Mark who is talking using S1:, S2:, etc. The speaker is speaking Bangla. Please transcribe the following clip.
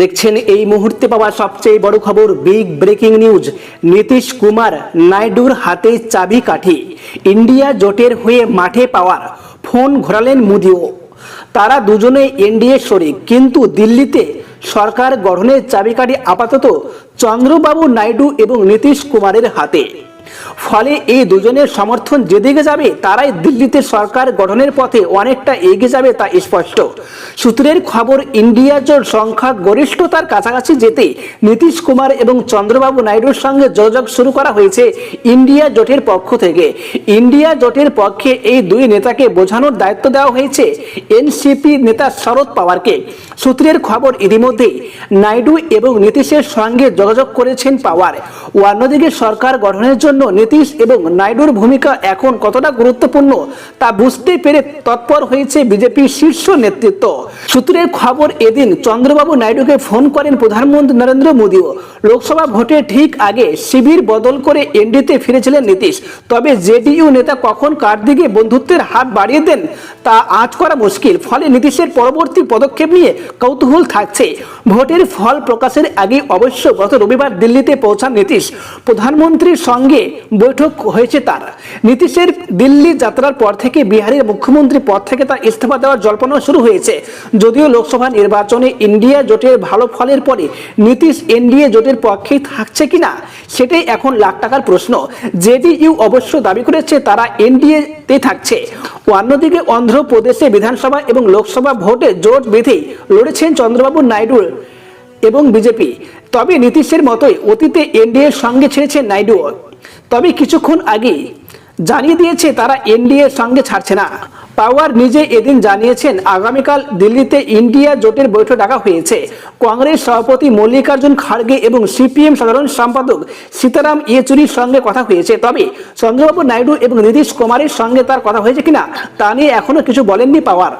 S1: দেখছেন এই মুহূর্তে পাওয়া সবচেয়ে বড় খবর big breaking news Nitish Kumar নাইডুর হাতে চাবি কাঠি। ইন্ডিয়া জোটের হয়ে মাঠে পাওয়ার, ফোন ঘোরালেন মোদিও। তারা দুজনে এনডিএ শরিক, কিন্তু দিল্লিতে সরকার গঠনের চাবিকাঠি আপাতত চন্দ্রবাবু নাইডু এবং নীতিশ কুমারের হাতে। ফলে এই দুজনের সমর্থন যেদিকে যাবে, তারাই দিল্লিতে সরকার গঠনের পথে অনেকটা এগিয়ে যাবে তা স্পষ্ট। সূত্রের খবর, ইন্ডিয়া জোট সংখ্যা গরিষ্ঠতার কাছাকাছি যেতে নীতিশ কুমার এবং চন্দ্রবাবু নাইডুর সঙ্গে যোগাযোগ শুরু করা হয়েছে ইন্ডিয়া জোটের পক্ষ থেকে। ইন্ডিয়া জোটের পক্ষে এই দুই নেতাকে বোঝানোর দায়িত্ব দেওয়া হয়েছে এনসিপি নেতা শরদ পাওয়ারকে। সূত্রের খবর ইতিমধ্যেই নাইডু এবং নীতিশের সঙ্গে যোগাযোগ করেছেন পাওয়ার। অন্যদিকে সরকার গঠনের জন্য নীতিশ এবং নাইডুর ভূমিকা এখন কতটা গুরুত্বপূর্ণ তা বুঝতে পেরে তৎপর হয়েছে বিজেপির শীর্ষ নেতৃত্ব। সূত্রের খবর, এদিন চন্দ্রবাবু নাইডুকে ফোন করেন প্রধানমন্ত্রী নরেন্দ্র মোদীও। লোকসভা ভোটে ঠিক আগে শিবির বদল করে এনডিতে ফিরেছিলেন নীতিশ। তবে জেডিইউ নেতা কখন কার দিকে বন্ধুত্বের হাত বাড়িয়ে দেন তা আঁচ করা মুশকিল। ফলে নীতিশের পরবর্তী পদক্ষেপ নিয়ে কৌতূহল থাকছে। ভোটের ফল প্রকাশের আগে অবশ্য গত রবিবার দিল্লিতে পৌঁছান নীতিশ। প্রধানমন্ত্রীর সঙ্গে বৈঠক হয়েছে তার। নীতিশের দিল্লি যাত্রার পর থেকে বিহারের মুখ্যমন্ত্রী পদ থেকে তার ইস্তফা দেওয়ার জল্পনা শুরু হয়েছে। যদিও লোকসভা নির্বাচনে ইন্ডিয়া জোটের ভালো ফলের পরে নীতিশ এনডিএ জোটের পক্ষেই থাকছে কিনা, সেটাই এখন লাখ টাকার প্রশ্ন। জেডিইউ অবশ্য দাবি করেছে, তারা এনডিএ তে থাকছে। অন্যদিকে অন্ধ্রপ্রদেশে বিধানসভা এবং লোকসভা ভোটে জোট বেঁধেই লড়েছেন চন্দ্রবাবু নাইডুর এবং বিজেপি। তবে নীতিশের মতোই অতীতে এনডিএর সঙ্গে ছেড়েছেন নাইডু। তবে কিছুক্ষণ আগে জানিয়ে দিয়েছে তারা এনডিএর সঙ্গে ছাড়ছে না। পাওয়ার নিজে এদিন জানিয়েছেন, আগামীকাল দিল্লিতে ইন্ডিয়া জোটের বৈঠক ডাকা হয়েছে। কংগ্রেস সভাপতি মল্লিকার্জুন খাড়গে এবং সিপিএম সাধারণ সম্পাদক সীতারাম ইয়েচুরির সঙ্গে কথা হয়েছে। তবে চন্দ্রবাবু নাইডু এবং নীতিশ কুমারের সঙ্গে তার কথা হয়েছে কিনা, তা নিয়ে এখনও কিছু বলেননি পাওয়ার।